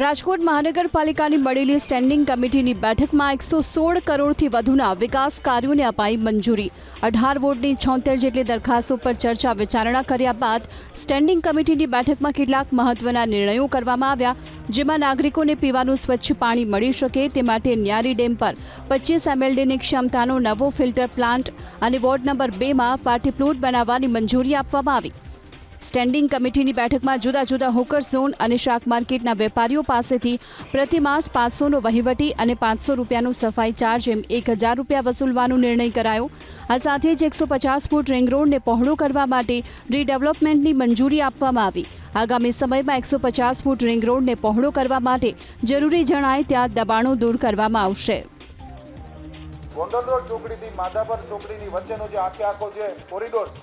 રાજકોટ મહાનગરપાલિકાની મળેલી સ્ટેન્ડિંગ કમિટીની બેઠકમાં એકસો સોળ કરોડથી વધુના વિકાસ કાર્યોને અપાઈ મંજૂરી. અઢાર વોર્ડની છોતેર જેટલી દરખાસ્તો પર ચર્ચા વિચારણા કર્યા બાદ સ્ટેન્ડિંગ કમિટીની બેઠકમાં કેટલાક મહત્વના નિર્ણયો કરવામાં આવ્યા, જેમાં નાગરિકોને પીવાનું સ્વચ્છ પાણી મળી શકે તે માટે ન્યારી ડેમ પર પચીસ એમએલડીની ક્ષમતાનો નવો ફિલ્ટર પ્લાન્ટ અને વોર્ડ નંબર બેમાં પાર્ટી પ્લોટ બનાવવાની મંજૂરી આપવામાં આવી. સ્ટેન્ડિંગ કમિટીની બેઠકમાં જુદા જુદા હોકર ઝોન અને શાક માર્કેટના વેપારીઓ પાસેથી પ્રતિમાસ પાંચસોનો વહીવટી અને પાંચસો રૂપિયાનો સફાઈ ચાર્જ એમ એક હજાર રૂપિયા વસૂલવાનો નિર્ણય કરાયો. આ સાથે જ એકસો પચાસ ફૂટ રિંગ રોડને પહોળો કરવા માટે રીડેવલપમેન્ટની મંજૂરી આપવામાં આવી. આગામી સમયમાં એકસો પચાસ ફૂટ રિંગ રોડને પહોળો કરવા માટે જરૂરી જણાય ત્યાં દબાણો દૂર કરવામાં આવશે. ગોંડલ રોડ ચોકડીથી માધાપર ચોકડીની વચ્ચેનો જે આખે આખો જે કોરિડોર છે,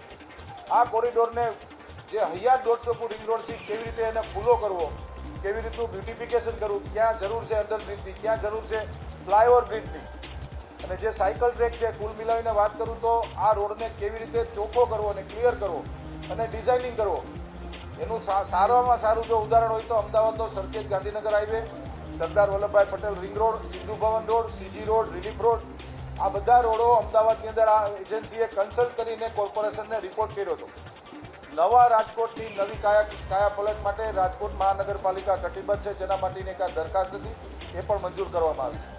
આ કોરિડોરને જે હૈયાર દોઢસો ફૂટ રિંગ રોડ છે, કેવી રીતે એને ખુલ્લો કરવો? કેવી રીતનું બ્યુટિફિકેશન કરવું ક્યાં જરૂર છે અંડરબ્રિજની ક્યાં જરૂર છે ફ્લાયઓવર બ્રિજની? અને જે સાયકલ ટ્રેક છે, કુલ મિલાવીને વાત કરું તો આ રોડને કેવી રીતે ચોખ્ખો કરવો અને ક્લિયર કરવો અને ડિઝાઇનિંગ કરવો? એનું સારામાં સારું જો ઉદાહરણ હોય તો અમદાવાદનો Sarkhej Gandhinagar highway, Sardar Vallabhbhai Patel ring road, Sindhu Bhavan road, C G road, relief road, આ બધા રોડો અમદાવાદની અંદર આ એજન્સીએ કન્સલ્ટ કરીને કોર્પોરેશનને રિપોર્ટ કર્યો હતો. નવા રાજકોટની નવી કાયા કાયા પલટ માટે રાજકોટ મહાનગરપાલિકા કટિબદ્ધ છે. જેના માટેની એક આ દરખાસ્ત હતી, એ પણ મંજૂર કરવામાં આવી છે.